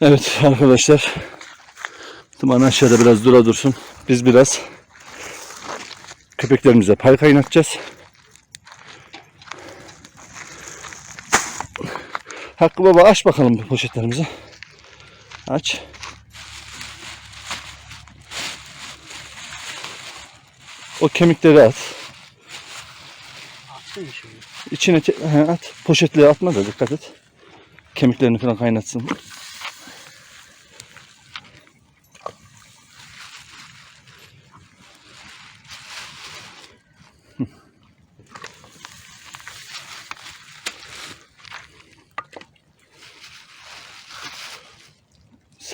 Evet arkadaşlar. Duman aşağıda biraz dura dursun. Biz biraz köpeklerimize pay kaynatacağız. Hakkı baba aç bakalım bu poşetlerimizi. Aç. O kemikleri at. İçine at. Poşetleri atma da dikkat et. Kemiklerini falan kaynatsın.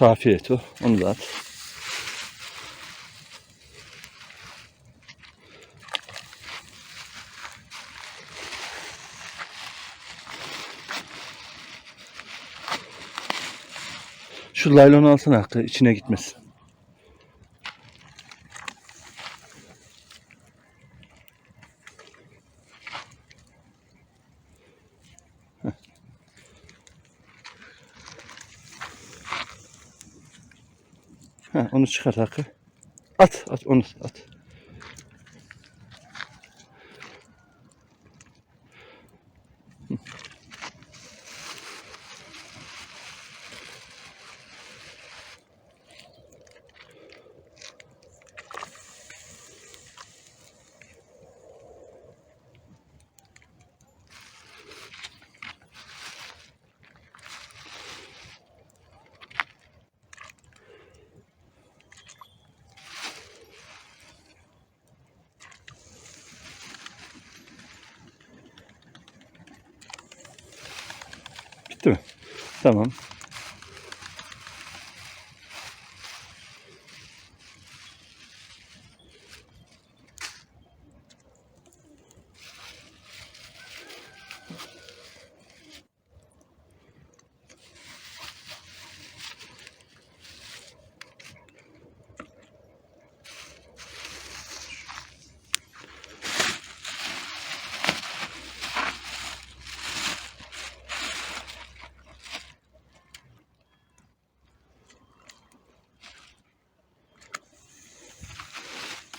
Safi o. Onu da at. Şu laylonu alsana Hakkı içine gitmesin. Heh, onu çıkart Hakkı. At, at onu at. Bitti mi? Tamam.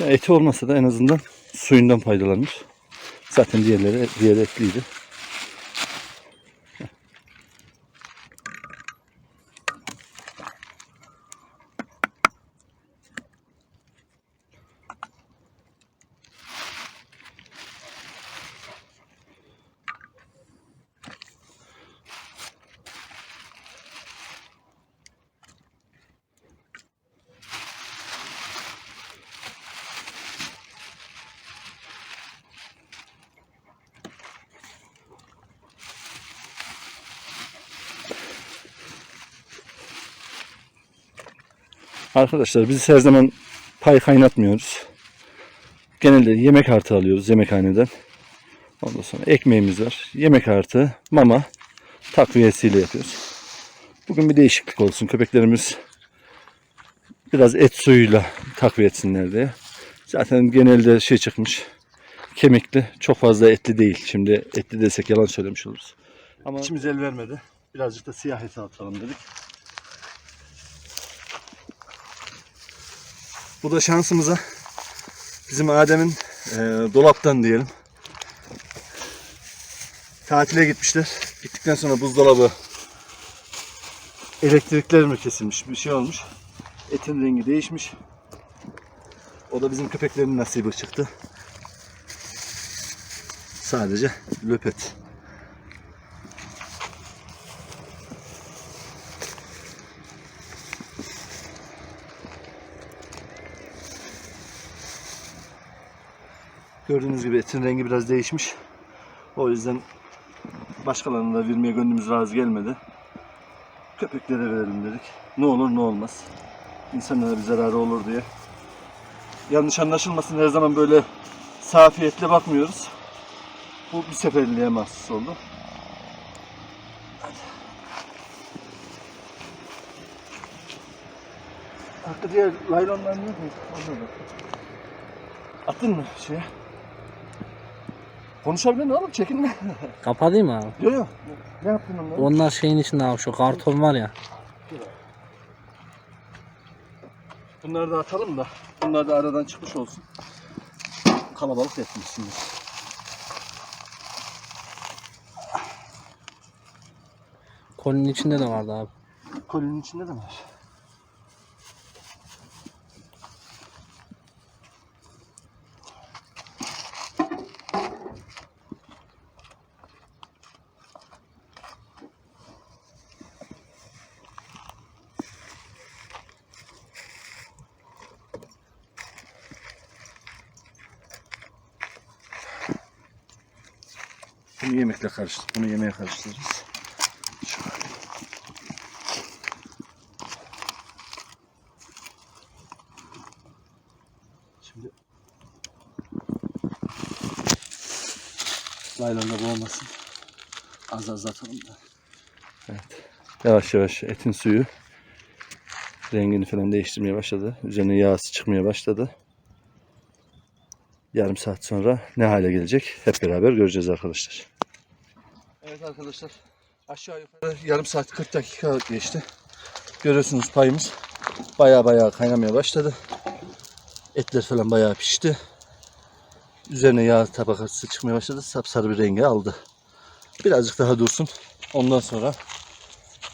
Eti olmasa da en azından suyundan faydalanır. Zaten diğerleri diğer etliydi. Arkadaşlar biz her zaman pay kaynatmıyoruz. Genelde yemek artı alıyoruz yemekhaneden. Ondan sonra ekmeğimiz var. Yemek artı mama takviyesiyle yapıyoruz. Bugün bir değişiklik olsun. Köpeklerimiz biraz et suyuyla takviye etsinler diye. Zaten genelde şey çıkmış. Kemikli. Çok fazla etli değil. Şimdi etli desek yalan söylemiş oluruz. Ama içimiz el vermedi. Birazcık da siyah eti atalım dedik. Bu da şansımıza bizim Adem'in e, dolaptan diyelim. Tatile gitmişler. Gittikten sonra buzdolabı elektrikler mi kesilmiş bir şey olmuş. Etin rengi değişmiş. O da bizim köpeklerin nasibi çıktı. Sadece löpet. Gördüğünüz gibi etin rengi biraz değişmiş. O yüzden başkalarına da vermeye gönlümüz razı gelmedi. Köpeklere verelim dedik. Ne olur ne olmaz. İnsanlara bir zararı olur diye. Yanlış anlaşılmasın her zaman böyle safiyetle bakmıyoruz. Bu bir seferliğe mahsus oldu. Hakkı diğer laylonlar? Onları da. Attın mı şeye? Konuşabilir oğlum çekinme. Kapatayım mı abi? yok yok. Ne yaptın onları? Onlar şeyin içinde abi şu karton var ya. Bunları da atalım da bunlar da aradan çıkmış olsun. Kalabalık etmişsiniz. Kolinin içinde de vardı abi. Kolinin içinde de var? Bunu yemekle karıştır. Bunu yemeğe karıştırırız. Şöyle. Şimdi laylonda boğulmasın. Az az atalım da. Evet. Yavaş yavaş etin suyu rengini falan değiştirmeye başladı. Üzerine yağsı çıkmaya başladı. Yarım saat sonra ne hale gelecek hep beraber göreceğiz arkadaşlar. Arkadaşlar aşağı yukarı yarım saat 40 dakika geçti. Görüyorsunuz payımız baya baya kaynamaya başladı. Etler falan bayağı pişti. Üzerine yağ tabakası çıkmaya başladı. Sapsarı bir rengi aldı. Birazcık daha dursun. Ondan sonra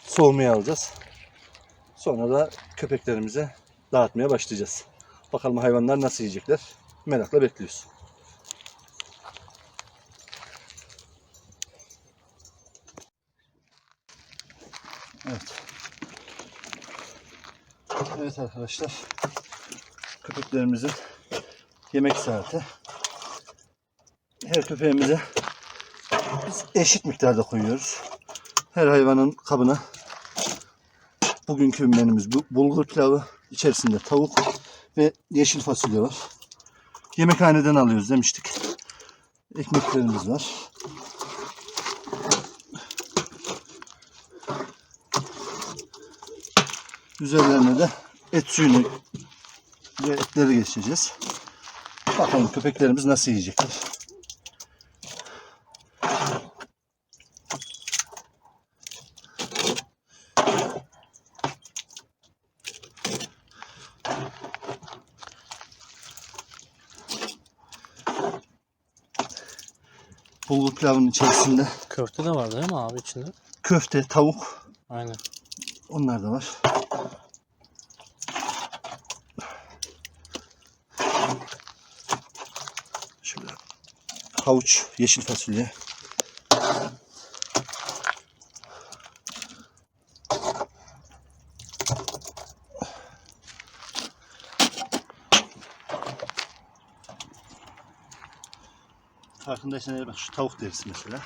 soğumaya alacağız. Sonra da köpeklerimize dağıtmaya başlayacağız. Bakalım hayvanlar nasıl yiyecekler. Merakla bekliyoruz. Evet arkadaşlar. Köpeklerimizin yemek saati. Her köpeğimize biz eşit miktarda koyuyoruz. Her hayvanın kabına bugünkü menümüz bu. Bulgur pilavı, içerisinde tavuk ve yeşil fasulye var. Yemekhaneden alıyoruz demiştik. Ekmeklerimiz var. Üzerlerine de et suyunu ve etleri geçeceğiz. Bakalım köpeklerimiz nasıl yiyecekler. Bulgur pilavının içerisinde Köfte de vardı değil mi abi içinde? köfte, tavuk Aynen. onlar da var. Havuç, yeşil fasulye. Farkındaysan eğer bak şu tavuk derisi mesela.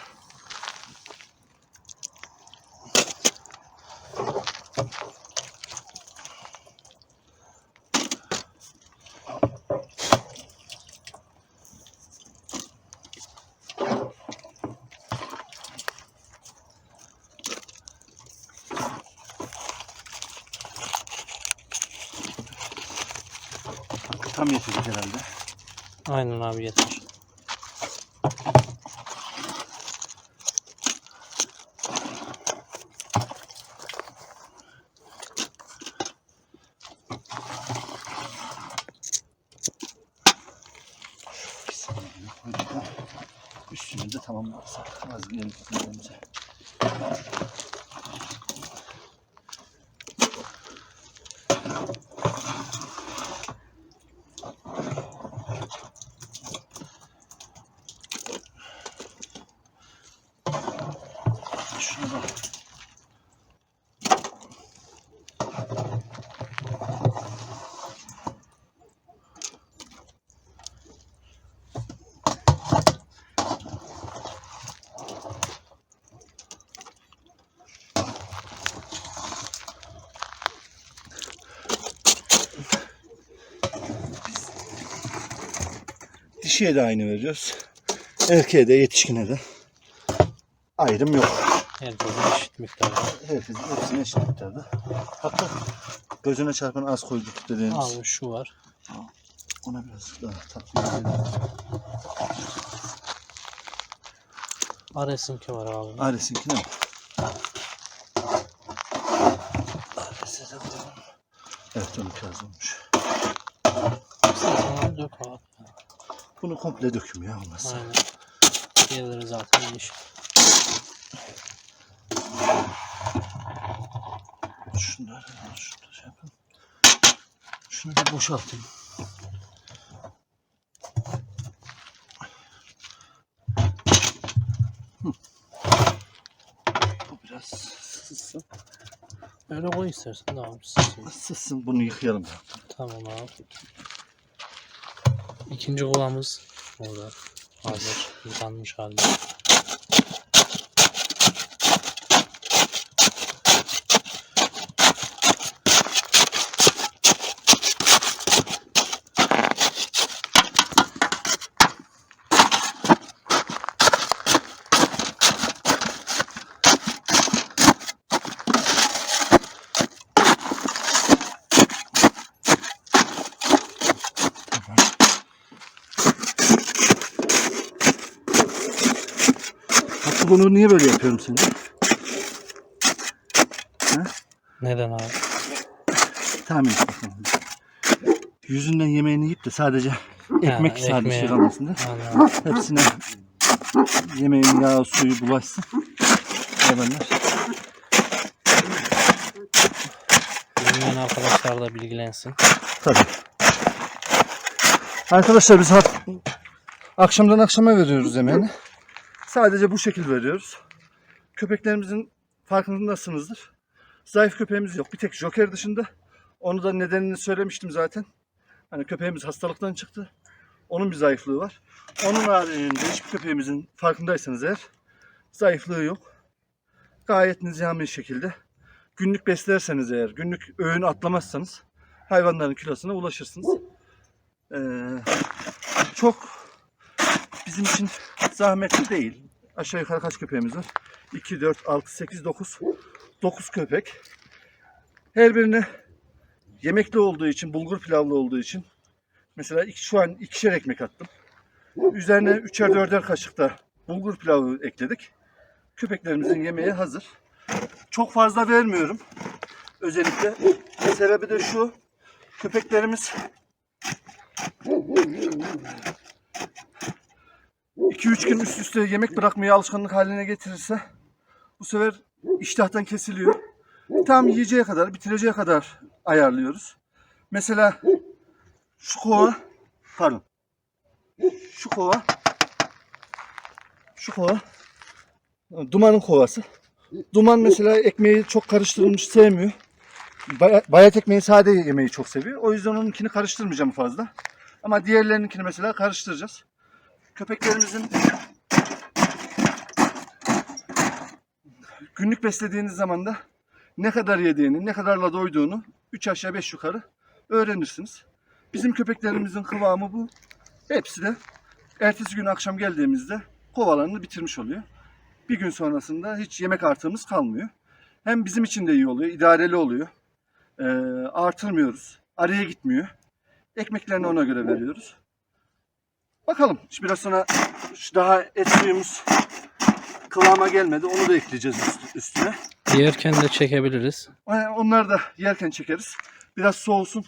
Tam yetecek herhalde. Aynen abi yeter. Bir saniye koyduk da Üstünü de tamamlarsak vazgeçelim. Şuna bak. Dişiye de aynı veriyoruz. Erkeğe de yetişkine de ayrım yok. Herkesin eşit miktarda. Herkesin hepsine eşit miktarda. Hatta gözüne çarpan az koyduk dediğimiz. Abi şu var. Ona biraz daha tatlı gelelim. Ares'inki var abi. Ailesinkine mi? Evet 12 az olmuş. İstersen dök abi. Bunu komple döküm ya olmazsa. Aynen. Diğerleri zaten yeşil. Şunları şurada şey yapalım. Şunu bir boşaltayım. Bu biraz sızsın. Öyle koy istersen abi. Sısın. Sızsın bunu yıkayalım. Tamam abi. İkinci kovamız orada. Hazır. Yıkanmış halde. Bunu niye böyle yapıyorum seni? Neden abi? Tahmin et bakalım. Yüzünden yemeğini yiyip de sadece ekmek Ha, sadece şey kalmasın da. Hepsine yemeğin yağı suyu bulaşsın. Hayvanlar. Bilmeyen arkadaşlar da bilgilensin. Tabii. Arkadaşlar biz akşamdan akşama veriyoruz yemeğini. Sadece bu şekil veriyoruz. Köpeklerimizin farkındasınızdır. Zayıf köpeğimiz yok. Bir tek Joker dışında. Onu da nedenini söylemiştim zaten. Hani köpeğimiz hastalıktan çıktı. Onun bir zayıflığı var. Onun haricinde hiçbir köpeğimizin farkındaysanız eğer zayıflığı yok. Gayet nizami şekilde. Günlük beslerseniz eğer, günlük öğün atlamazsanız hayvanların kilosuna ulaşırsınız. Ee, çok bizim için zahmetli değil. Aşağı yukarı kaç köpeğimiz var? 2, 4, 6, 8, 9. 9 köpek. Her birine yemekli olduğu için, bulgur pilavlı olduğu için mesela şu an ikişer ekmek attım. Üzerine üçer dörder kaşık da bulgur pilavı ekledik. Köpeklerimizin yemeği hazır. Çok fazla vermiyorum. Özellikle sebebi de şu. Köpeklerimiz 2-3 gün üst üste yemek bırakmayı alışkanlık haline getirirse bu sefer iştahtan kesiliyor. Tam yiyeceği kadar, bitireceği kadar ayarlıyoruz. Mesela şu kova, pardon, şu kova, şu kova, dumanın kovası. Duman mesela ekmeği çok karıştırılmış sevmiyor. Baya- Bayat ekmeği sade yemeği çok seviyor. O yüzden onunkini karıştırmayacağım fazla. Ama diğerlerininkini mesela karıştıracağız. Köpeklerimizin günlük beslediğiniz zaman da ne kadar yediğini, ne kadarla doyduğunu 3 aşağı 5 yukarı öğrenirsiniz. Bizim köpeklerimizin kıvamı bu. Hepsi de ertesi gün akşam geldiğimizde kovalarını bitirmiş oluyor. Bir gün sonrasında hiç yemek artığımız kalmıyor. Hem bizim için de iyi oluyor, idareli oluyor. Ee, artırmıyoruz, araya gitmiyor. Ekmeklerini ona göre veriyoruz. Bakalım. Şimdi biraz sonra şu daha et suyumuz kıvama gelmedi. Onu da ekleyeceğiz üst- üstüne. Yerken de çekebiliriz. Onları da yerken çekeriz. Biraz soğusun.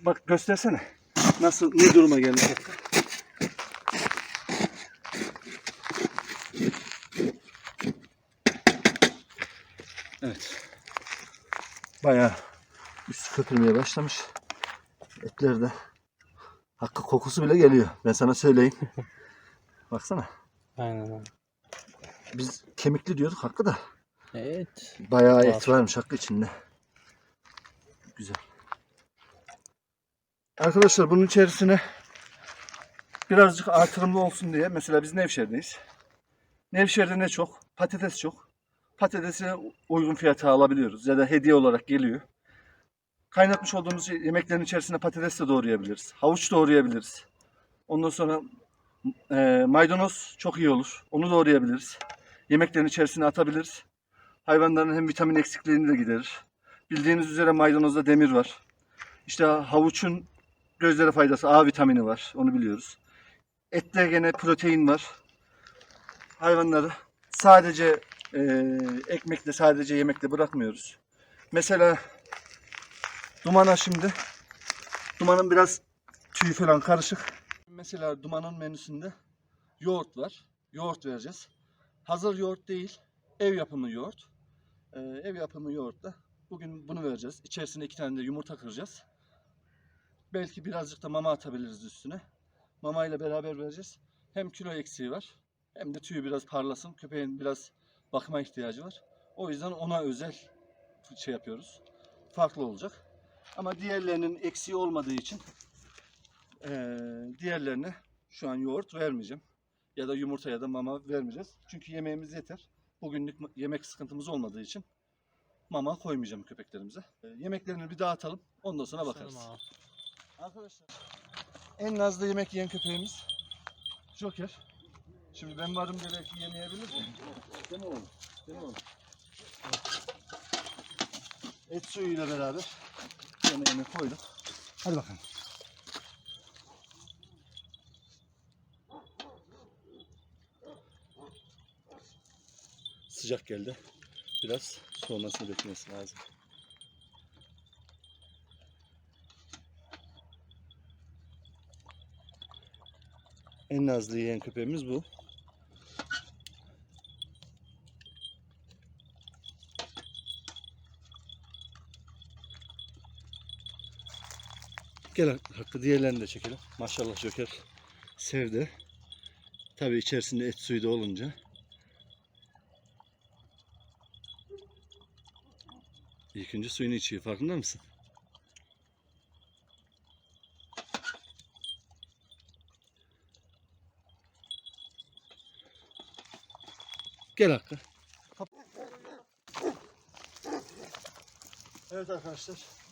Bak göstersene. Nasıl ne duruma geldi. Evet. Bayağı üstü köpürmeye başlamış. Etler de hakkı kokusu bile geliyor. Ben sana söyleyeyim. Baksana. Aynen abi. Biz kemikli diyorduk hakkı da. Evet. Bayağı et Var. varmış hakkı içinde. Güzel. Arkadaşlar bunun içerisine birazcık artırımlı olsun diye mesela biz Nevşehir'deyiz. Nevşehir'de ne çok? Patates çok. Patatesi uygun fiyata alabiliyoruz ya da hediye olarak geliyor. Kaynatmış olduğumuz yemeklerin içerisine patates de doğrayabiliriz. Havuç doğrayabiliriz. Ondan sonra e, maydanoz çok iyi olur. Onu doğrayabiliriz. Yemeklerin içerisine atabiliriz. Hayvanların hem vitamin eksikliğini de giderir. Bildiğiniz üzere maydanozda demir var. İşte havuçun gözlere faydası A vitamini var. Onu biliyoruz. Ette gene protein var. Hayvanları sadece e, ekmekle sadece yemekle bırakmıyoruz. Mesela Dumana şimdi. Dumanın biraz tüyü falan karışık. Mesela dumanın menüsünde yoğurt var. Yoğurt vereceğiz. Hazır yoğurt değil, ev yapımı yoğurt. Ee, ev yapımı yoğurtla bugün bunu vereceğiz. İçerisine iki tane de yumurta kıracağız. Belki birazcık da mama atabiliriz üstüne. Mama ile beraber vereceğiz. Hem kilo eksiği var hem de tüyü biraz parlasın. Köpeğin biraz bakıma ihtiyacı var. O yüzden ona özel şey yapıyoruz. Farklı olacak. Ama diğerlerinin eksiği olmadığı için eee diğerlerine şu an yoğurt vermeyeceğim. Ya da yumurta ya da mama vermeyeceğiz. Çünkü yemeğimiz yeter. Bugünlük yemek sıkıntımız olmadığı için mama koymayacağım köpeklerimize. Eee, yemeklerini bir dağıtalım. Ondan sonra bakarız. Bakalım abi. Arkadaşlar en nazlı yemek yiyen köpeğimiz Joker. Şimdi ben varım diye belki yemeyebilir mi? Değil mi oğlum? Değil mi oğlum? Et suyuyla beraber yemeğini koyduk. Hadi bakalım. Sıcak geldi. Biraz soğumasını beklemesi lazım. En nazlı yiyen köpeğimiz bu. Gel Hakkı diğerlerini de çekelim. Maşallah Joker sevdi. Tabii içerisinde et suyu da olunca. İlk önce suyunu içiyor farkında mısın? Gel Hakkı. Evet arkadaşlar.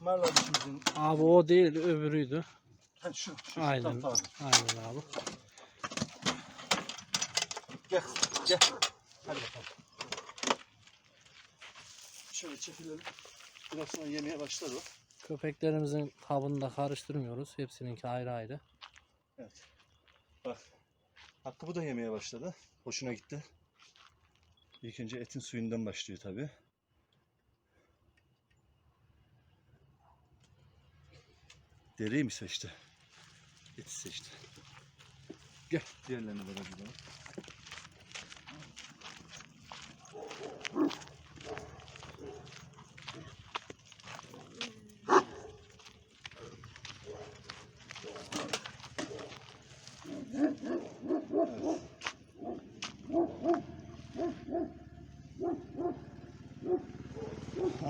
Marla dişimizin Abi o değil öbürüydü. Ha, şu, şu, Aynen. Aynen abi. Gel, gel. Hadi bakalım. Şöyle çekilelim. Biraz sonra yemeye başlar o. Köpeklerimizin kabını da karıştırmıyoruz. Hepsininki ayrı ayrı. Evet. Bak. Hakkı bu da yemeye başladı. Hoşuna gitti. İlk önce etin suyundan başlıyor tabi. Deriyi mi seçti? Eti seçti. Gel diğerlerine beraber.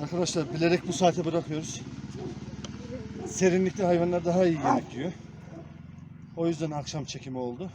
Arkadaşlar bilerek bu saate bırakıyoruz. Serinlikte hayvanlar daha iyi yemek yiyor. O yüzden akşam çekimi oldu.